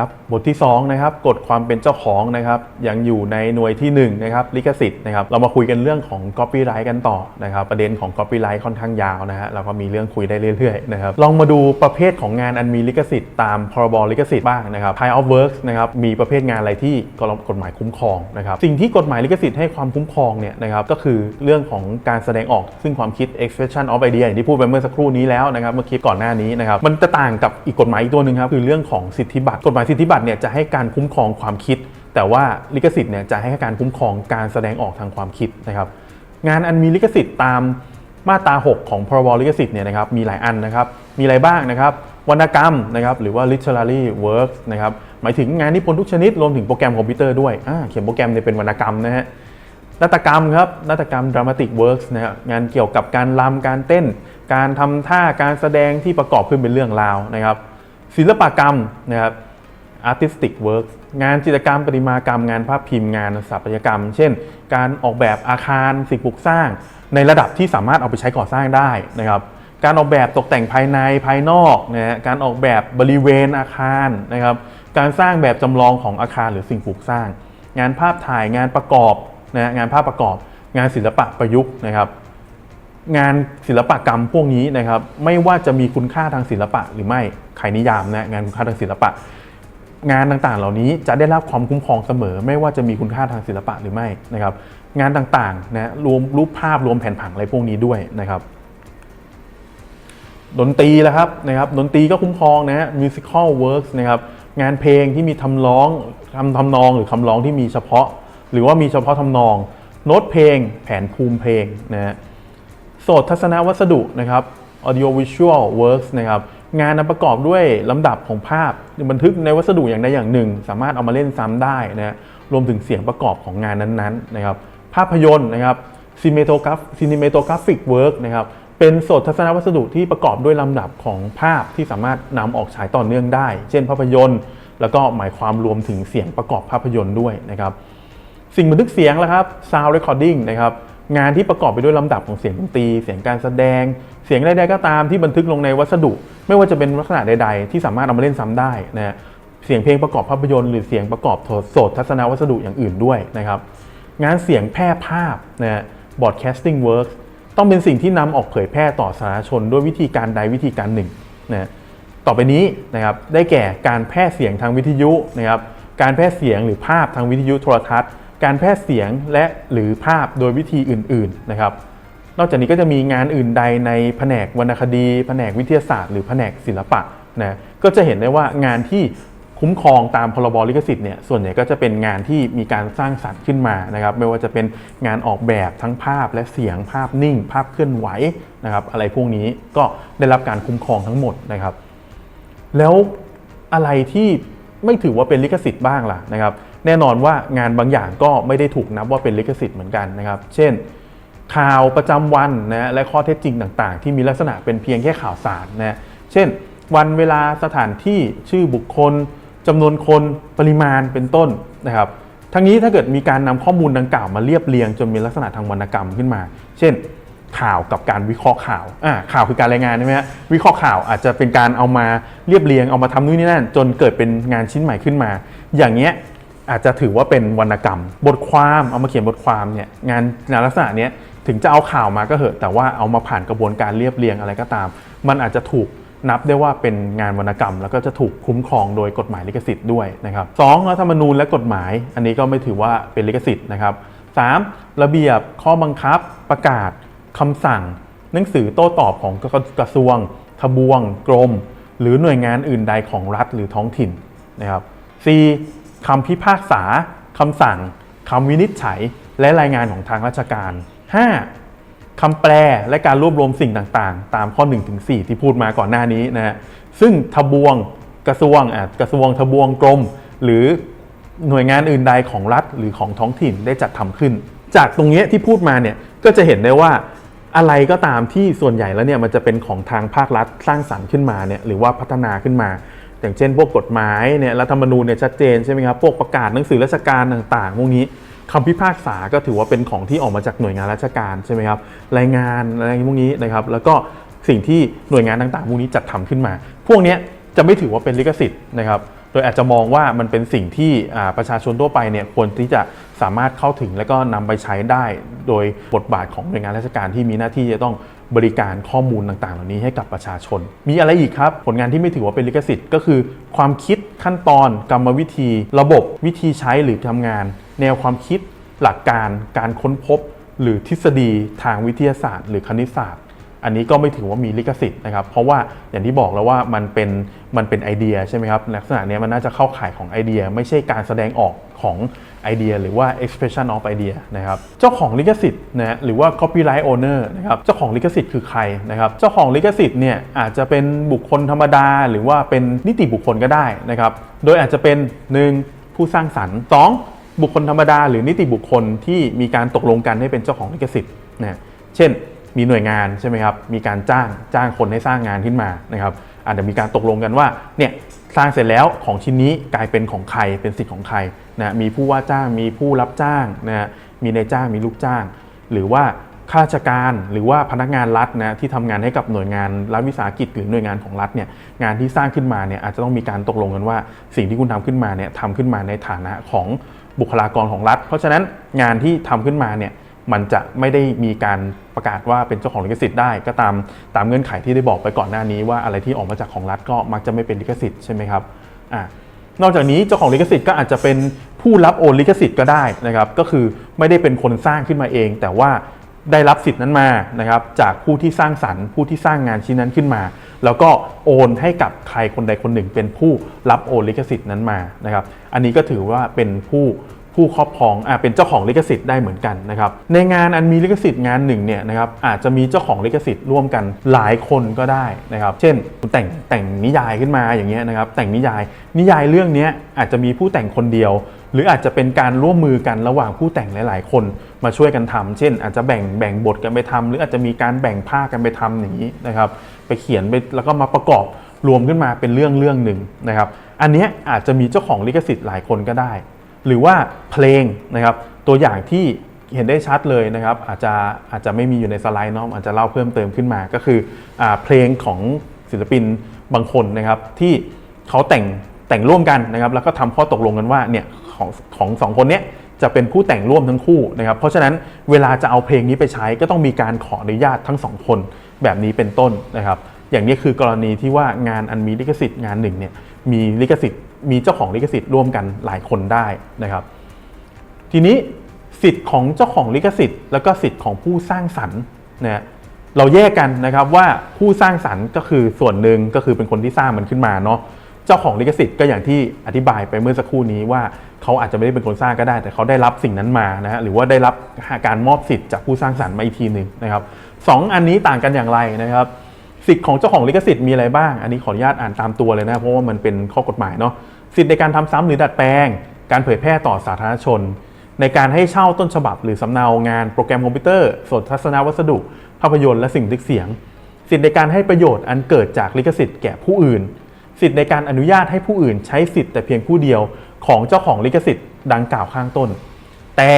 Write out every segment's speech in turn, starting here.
ครับบทที่2นะครับกฎความเป็นเจ้าของนะครับยังอยู่ในหน่วยที่1นะครับลิขสิทธิ์นะครับเรามาคุยกันเรื่องของ copyright กันต่อนะครับประเด็นของ copyright ค่อนข้างยาวนะฮะเราก็มีเรื่องคุยได้เรื่อยๆนะครับลองมาดูประเภทของงานอันมีลิขสิทธิ์ตามพรบลิขสิทธิ์บ้างนะครับ Type of Works นะครับมีประเภทงานอะไรที่กฎหมายคุ้มครองนะครับสิ่งที่กฎหมายลิขสิทธิ์ให้ความคุ้มครองเนี่ยนะครับก็คือเรื่องของการแสดงออกซึ่งความคิด expression of idea อย่างที่พูดไปเมื่อสักครู่นี้แล้วนะครับเมื่อคลิปก่อนหน้านี้นะครับมันจะต่างกับอีกกฎหมายอีกตัวหนึ่งครับคือเรื่องของสิทธิบัตรกฎหมายสิทธิบัตรเนี่ยจะให้การคุ้มครองความคิด แต่ว่าลิขสิทธิ์เนี่ยจะให้การคุ้มครองการแสดงออกทางความคิดนะครับ งานอันมีลิขสิทธิ์ตามมาตรา 6 ของพรบลิขสิทธิ์เนี่ยนะครับมีหลายอันนะครับ มีอะไรบ้างนะครับวรรณกรรมนะครับหรือว่า literary works นะครับหมายถึงงานนิพนธ์ทุกชนิดรวมถึงโปรแกรมคอมพิวเตอร์ด้วยอ่าเขียนโปรแกรมเนี่ยเป็นวรรณกรรมนะฮะนาฏกรรมครับนาฏกรรม dramatic works นะฮะงานเกี่ยวกับการรำการเต้น การทำท่าการแสดงที่ประกอบขึ้นเป็นเรื่องราวนะครับ ศิลปกรรมนะครับ artistic works งานจิตรกรรมประติมากรรมงานภาพพิมพ์งานสถาปัตยกรรม เช่น การออกแบบอาคารสิ่งปลูกสร้าง ในระดับที่สามารถเอาไปใช้ก่อสร้างได้นะครับการออกแบบตกแต่งภายในภายนอกนะฮะการออกแบบบริเวณอาคารนะครับ การสร้างแบบจำลองของอาคารหรือสิ่งปลูกสร้าง งานภาพถ่ายงานประกอบนะฮะงานภาพประกอบ งานศิลปะประยุกต์นะครับ งานศิลปกรรมพวกนี้นะครับ ไม่ว่าจะมีคุณค่าทางศิลปะหรือไม่ใครนิยามนะงานคุณค่าทางศิลปะ งานต่างๆ เหล่านี้จะได้รับความคุ้มครองเสมอ ไม่ว่าจะมีคุณค่าทางศิลปะหรือไม่นะครับ งานต่างๆนะรวมรูปภาพรวมแผ่นผังอะไรพวกนี้ด้วยนะครับดนตรีแล้วครับนะครับดนตรีก็คุ้มครองนะฮะ musical works นะครับงานเพลงที่มีทำร้องทำทำนองหรือคำร้องที่มีเฉพาะ หรือว่ามีเฉพาะทำนอง โน้ตเพลง แผนภูมิเพลงนะฮะโสตทัศนวัสดุนะครับ audio visual works นะครับ งานนประกอบด้วยลำดับของภาพบันทึกในวัสดุอย่างใดอย่างหนึ่ง สามารถเอามาเล่นซ้ำได้นะรวมถึงเสียงประกอบของงานนั้นๆนะครับภาพยนตร์นะครับ cinematograph cinematographic work นะครับเป็นสตทัศนวัสดุที่ประกอบด้วยลำดับของภาพที่สามารถนำออกฉายต่อเนื่องได้ เช่นภาพยนตร์ แล้วก็หมายความรวมถึงเสียงประกอบภาพยนตร์ด้วยนะครับสิ่งบันทึกเสียงแล้วครับ sound recording นะครับงานที่ประกอบไปด้วยลำดับของเสียงดนตรี เสียงการแสดง เสียงใดๆก็ตามที่บันทึกลงในวัสดุไม่ว่าจะเป็นลักษณะใด ๆ ที่สามารถเอามาเล่นซ้ำได้นะฮะเสียงเพลงประกอบภาพยนตร์หรือเสียงประกอบโสดทัศนวัสดุอย่างอื่นด้วยนะครับ งานเสียงแพร่ภาพนะฮะ broadcasting works ต้องเป็นสิ่งที่นำออกเผยแพร่ต่อสาธารณชนด้วยวิธีการใดวิธีการหนึ่งนะต่อไปนี้นะครับได้แก่การแพร่เสียงทางวิทยุนะครับการแพร่เสียงหรือภาพทางวิทยุโทรทัศน์ การแพร่เสียงและหรือภาพโดยวิธีอื่น ๆนะครับ นอกจากนี้ก็จะมีงานอื่นใดในแผนกวรรณคดี แผนกวิทยาศาสตร์ หรือแผนกศิลปะนะก็จะเห็นได้ว่างานที่คุ้มครองตามพรบลิขสิทธิ์เนี่ยส่วนใหญ่ก็จะเป็นงานที่มีการสร้างสรรค์ขึ้นมานะครับไม่ว่าจะเป็นงานออกแบบทั้งภาพและเสียงภาพนิ่ง ภาพเคลื่อนไหวนะครับอะไรพวกนี้ก็ได้รับการคุ้มครองทั้งหมดนะครับ แล้วอะไรที่ไม่ถือว่าเป็นลิขสิทธิ์บ้างล่ะนะครับ แน่นอนว่างานบางอย่างก็ไม่ได้ถูกนับว่าเป็นลิขสิทธิ์เหมือนกันนะครับ เช่น ข่าวประจำวันนะและข้อเท็จจริงต่างๆ ที่มีลักษณะเป็นเพียงแค่ข่าวสารนะเช่น วันเวลาสถานที่ชื่อบุคคลจำนวนคนปริมาณเป็นต้นนะครับทั้งนี้ถ้าเกิดมีการนำข้อมูลดังกล่าวมาเรียบเรียงจนมีลักษณะทางวรรณกรรมขึ้นมา เช่น ข่าวกับการวิเคราะห์ข่าวอ่าข่าวคือการรายงานใช่ไหมฮะวิเคราะห์ข่าวอาจจะเป็นการเอามาเรียบเรียงเอามาทำนู่นนี่นั่นจนเกิดเป็นงานชิ้นใหม่ขึ้นมา อย่างเงี้ยอาจจะถือว่าเป็นวรรณกรรม บทความเอามาเขียนบทความเนี่ยงานงานลักษณะเนี้ย ถึงจะเอาข่าวมาก็เหอะ แต่ว่าเอามาผ่านกระบวนการเรียบเรียงอะไรก็ตาม มันอาจจะถูกนับได้ว่าเป็นงานวรรณกรรม แล้วก็จะถูกคุ้มครองโดยกฎหมายลิขสิทธิ์ด้วยนะครับสองรัฐธรรมนูญและกฎหมาย อันนี้ก็ไม่ถือว่าเป็นลิขสิทธิ์นะครับสามระเบียบข้อบังคับประกาศคำสั่ง หนังสือโต้ตอบของกระกระทรวง ทบวง กรม หรือหน่วยงานอื่นใดของรัฐหรือท้องถิ่นนะครับ 4. คำพิพากษาคำสั่งคำวินิจฉัย และรายงานของทางราชการ 5. คำแปลและการรวบรวมสิ่งต่างๆ ตามข้อ1-4ที่พูดมาก่อนหน้านี้นะฮะซึ่งทบวงกระทรวงอะกระทรวงทบวงกรม หรือหน่วยงานอื่นใดของรัฐหรือของท้องถิ่นได้จัดทำขึ้น จากตรงนี้ที่พูดมาเนี่ยก็จะเห็นได้ว่าอะไรก็ตามที่ส่วนใหญ่แล้วเนี่ยมันจะเป็นของทางภาครัฐสร้างสรรค์ขึ้นมาเนี่ยหรือว่าพัฒนาขึ้นมา อย่างเช่น พวกกฎหมายเนี่ยรัฐธรรมนูญเนี่ยชัดเจนใช่ไหมครับพวกประกาศหนังสือราชการต่างๆพวกนี้ คำพิพากษาก็ถือว่าเป็นของที่ออกมาจากหน่วยงานราชการใช่ไหมครับรายงานอะไรพวกนี้นะครับ แล้วก็สิ่งที่หน่วยงานต่างๆพวกนี้จัดทำขึ้นมา พวกนี้จะไม่ถือว่าเป็นลิขสิทธิ์นะครับโดยอาจจะมองว่ามันเป็นสิ่งที่ประชาชนทั่วไปเนี่ยควรที่จะสามารถเข้าถึงและก็นำไปใช้ได้ โดยบทบาทของหน่วยงานราชการที่มีหน้าที่จะต้อง บริการข้อมูลต่างๆ เหล่านี้ให้กับประชาชน มีอะไรอีกครับ ผลงานที่ไม่ถือว่าเป็นลิขสิทธิ์ก็คือ ความคิดขั้นตอน กรรมวิธี ระบบวิธีใช้หรือทำงาน แนวความคิด หลักการ การค้นพบ หรือทฤษฎีทางวิทยาศาสตร์ หรือคณิตศาสตร์ อันนี้ก็ไม่ถือว่ามีลิขสิทธิ์นะครับ เพราะว่าอย่างที่บอกแล้วว่ามันเป็นมันเป็นไอเดียใช่ไหมครับลักษณะนี้มันน่าจะเข้าข่ายของไอเดีย ไม่ใช่การแสดงออกของไอเดียหรือว่า expression of idea นะครับ เจ้าของลิขสิทธิ์นะฮะหรือว่า copyright owner นะครับ เจ้าของลิขสิทธิ์คือใครนะครับ เจ้าของลิขสิทธิ์เนี่ยอาจจะเป็นบุคคลธรรมดา หรือว่าเป็นนิติบุคคลก็ได้นะครับ โดยอาจจะเป็น 1. ผู้สร้างสรรค์ 2. บุคคลธรรมดา หรือนิติบุคคลที่มีการตกลงกันให้เป็นเจ้าของลิขสิทธิ์นะ เช่น มีหน่วยงานใช่ไหมครับ มีการจ้างจ้างคนให้สร้างงานขึ้นมานะครับ อาจจะมีการตกลงกันว่าเนี่ยสร้างเสร็จแล้วของชิ้นนี้กลายเป็นของใครเป็นสิทธิ์ของใครนะมีผู้ว่าจ้างมีผู้รับจ้างนะมีนายจ้างมีลูกจ้าง หรือว่าข้าราชการหรือว่าพนักงานรัฐนะที่ทำงานให้กับหน่วยงานรัฐวิสาหกิจหรือหน่วยงานของรัฐเนี่ยงานที่สร้างขึ้นมาเนี่ยอาจจะต้องมีการตกลงกันว่า สิ่งที่คุณทำขึ้นมาเนี่ยทำขึ้นมาในฐานะของบุคลากรของรัฐ เพราะฉะนั้นงานที่ทำขึ้นมาเนี่ย มันจะไม่ได้มีการประกาศว่าเป็นเจ้าของลิขสิทธิ์ได้ก็ตามตามเงื่อนไขที่ได้บอกไปก่อนหน้านี้ว่าอะไรที่ออกมาจากของรัฐก็มักจะไม่เป็นลิขสิทธิ์ใช่ไหมครับอ่านอกจากนี้เจ้าของลิขสิทธิ์ก็อาจจะเป็นผู้รับโอนลิขสิทธิ์ก็ได้นะครับ ก็คือไม่ได้เป็นคนสร้างขึ้นมาเอง แต่ว่าได้รับสิทธิ์นั้นมานะครับจากผู้ที่สร้างสรรค์ ผู้ที่สร้างงานชิ้นนั้นขึ้นมา แล้วก็โอนให้กับใครคนใดคนหนึ่ง เป็นผู้รับโอนลิขสิทธิ์นั้นมานะครับ อันนี้ก็ถือว่าเป็นผู้ ผู้ครอบครองอเป็นเจ้าของลิขสิทธิ์ได้เหมือนกันนะครับในงานอันมีลิขสิทธิ์งานหนึ่งเนี่ยนะครับอาจจะมีเจ้าของลิขสิทธิ์ร่วมกันหลายคนก็ได้นะครับ เช่นแต่งแต่งนิยายขึ้นมาอย่างเงี้ยนะครับ แต่งนิยายนิยายเรื่องนี้อาจจะมีผู้แต่งคนเดียว หรืออาจจะเป็นการร่วมมือกันระหว่างผู้แต่งหลาย ๆ คนมาช่วยกันทำเช่น อาจจะแบ่งแบ่งบทกันไปทำหรืออาจจะมีการแบ่งภาคกันไปทำอย่างนี้นะครับ ไปเขียนไปแล้วก็มาประกอบรวมขึ้นมาเป็นเรื่องเรื่องหนึ่งนะครับ อันนี้อาจจะมีเจ้าของลิขสิทธิ์หลายคนก็ได้ หรือว่าเพลงนะครับ ตัวอย่างที่เห็นได้ชัดเลยนะครับ อาจจะอาจจะไม่มีอยู่ในสไลด์เนาะอาจจะเล่าเพิ่มเติมขึ้นมาก็คืออเพลงของศิลปินบางคนนะครับ ที่เขาแต่งแต่งร่วมกันนะครับ แล้วก็ทำข้อตกลงกันว่าเนี่ยของของสองคนเนี้ยจะเป็นผู้แต่งร่วมทั้งคู่นะครับ เพราะฉะนั้นเวลาจะเอาเพลงนี้ไปใช้ก็ต้องมีการขออนุญาตทั้งสองคนแบบนี้เป็นต้นนะครับ อย่างนี้คือกรณีที่ว่างานอันมีลิขสิทธิ์งานหนึ่งเนี่ยมีลิขสิทธิ์ มีเจ้าของลิขสิทธิ์ร่วมกันหลายคนได้นะครับ ทีนี้สิทธิ์ของเจ้าของลิขสิทธิ์ แล้วก็สิทธิ์ของผู้สร้างสรรค์นะฮะเราแยกกันนะครับว่าผู้สร้างสรรค์ก็คือส่วนหนึ่งก็คือเป็นคนที่สร้างมันขึ้นมาเนาะเจ้าของลิขสิทธิ์ก็อย่างที่อธิบายไปเมื่อสักครู่นี้ว่าเขาอาจจะไม่ได้เป็นคนสร้างก็ได้ แต่เขาได้รับสิ่งนั้นมานะฮะหรือว่าได้รับการมอบสิทธิ์จากผู้สร้างสรรค์มาอีกทีหนึ่งนะครับสองอันนี้ต่างกันอย่างไรนะครับ สิทธิ์ของเจ้าของลิขสิทธิ์มีอะไรบ้าง อันนี้ขออนุญาตอ่านตามตัวเลยนะเพราะว่ามันเป็นข้อกฎหมายเนาะ สิทธิ์ในการทำซ้ำหรือดัดแปลง การเผยแพร่ต่อสาธารณชน ในการให้เช่าต้นฉบับ หรือสำเนางานโปรแกรมคอมพิวเตอร์สดทัศนวัสดุ ภาพยนตร์และสิ่งทึกเสียง สิทธิ์ในการให้ประโยชน์อันเกิดจากลิขสิทธิ์แก่ผู้อื่น สิทธิ์ในการอนุญาตให้ผู้อื่น ใช้สิทธิ์แต่เพียงผู้เดียวของเจ้าของลิขสิทธิ์ดังกล่าวข้างต้น แต่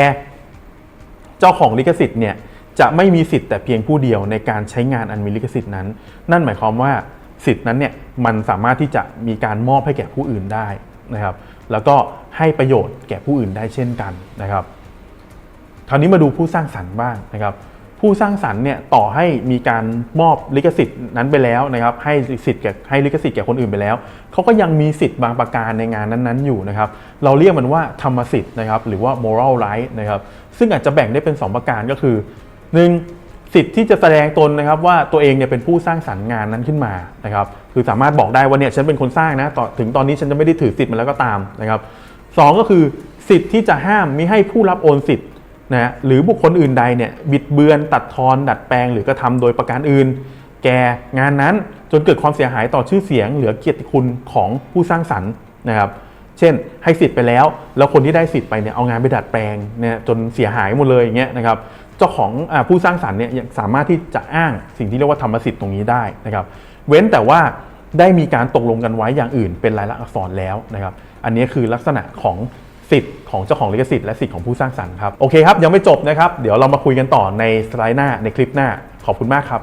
เจ้าของลิขสิทธิ์เนี่ยจะไม่มีสิทธิ์แต่เพียงผู้เดียวในการใช้งานอันมีลิขสิทธิ์นั้น นั่นหมายความว่า สิทธิ์นั้นเนี่ยมันสามารถที่จะมีการมอบให้แก่ผู้อื่นได้นะครับ แล้วก็ให้ประโยชน์แก่ผู้อื่นได้เช่นกันนะครับคราวนี้มาดูผู้สร้างสรรค์บ้างนะครับผู้สร้างสรรค์เนี่ยต่อให้มีการมอบลิขสิทธิ์นั้นไปแล้วนะครับให้สิทธิ์แก่ให้ลิขสิทธิ์แก่คนอื่นไปแล้วเขาก็ยังมีสิทธิ์บางประการในงานนั้นๆอยู่นะครับเราเรียกมันว่าธรรมสิทธิ์นะครับหรือว่า moral right นะครับซึ่งอาจจะแบ่งได้เป็น 2 ประการก็คือ 1. สิทธิ์ที่จะแสดงตนนะครับว่าตัวเองเนี่ยเป็นผู้สร้างสรรค์งานนั้นขึ้นมานะครับคือสามารถบอกได้ว่าเนี่ยฉันเป็นคนสร้างนะต่อถึงตอนนี้ฉันจะไม่ได้ถือสิทธิ์มันแล้วก็ตามนะครับสองก็คือสิทธิ์ที่จะห้ามมิให้ผู้รับโอนสิทธิ์นะหรือบุคคลอื่นใดเนี่ยบิดเบือน ตัดทอน ดัดแปลง หรือกระทำโดยประการอื่น แก่งานนั้นจนเกิดความเสียหายต่อชื่อเสียงเหลือเกียรติคุณของผู้สร้างสรรค์นะครับเช่น ให้สิทธิ์ไปแล้ว แล้วคนที่ได้สิทธิ์ไปเนี่ยเอางานไปดัดแปลงเนี่ยจนเสียหายหมดเลยอย่างเงี้ยนะครับ เจ้าของอผู้สร้างสรรค์เนี่ยสามารถที่จะอ้างสิ่งที่เรียกว่าธรรมสิทธิ์ตรงนี้ได้นะครับ เว้นแต่ว่าได้มีการตกลงกันไว้อย่างอื่น เป็นลายลักษณ์อักษรแล้วนะครับ อันนี้คือลักษณะของสิทธิ์ของเจ้าของลิขสิทธิ์และสิทธิ์ของผู้สร้างสรรค์ครับโอเคครับยังไม่จบนะครับ เดี๋ยวเรามาคุยกันต่อในสไลด์หน้าในคลิปหน้าขอบคุณมากครับ